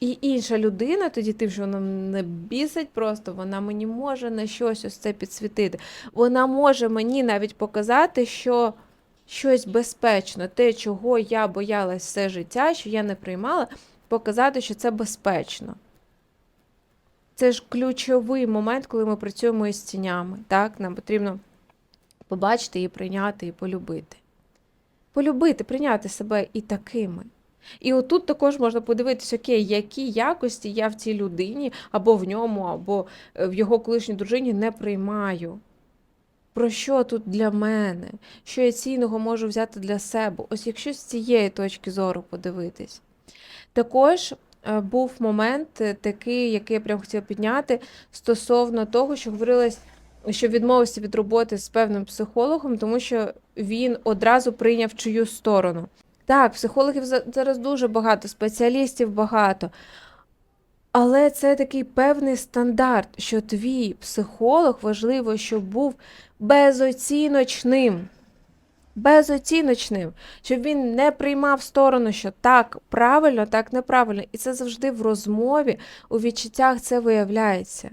І інша людина, тоді тим, що вона не бісить просто, вона мені може на щось ось це підсвітити. Вона може мені навіть показати, що щось безпечно, те, чого я боялась все життя, що я не приймала, показати, що це безпечно. Це ж ключовий момент, коли ми працюємо із тінями. Так? Нам потрібно побачити її, прийняти і полюбити. Полюбити, прийняти себе і такими. І отут також можна подивитися, окей, які якості я в цій людині, або в ньому, або е, в його колишній дружині не приймаю. Про що тут для мене? Що я цінного можу взяти для себе? Ось якщо з цієї точки зору подивитись. Також е, був момент е, такий, який я прям хотіла підняти, стосовно того, що говорилось, що відмовився від роботи з певним психологом, тому що він одразу прийняв чию сторону. Так, психологів зараз дуже багато, спеціалістів багато. Але це такий певний стандарт, що твій психолог важливо, щоб був безоціночним. Безоціночним, щоб він не приймав сторону, що так правильно, так неправильно. І це завжди в розмові, у відчуттях це виявляється.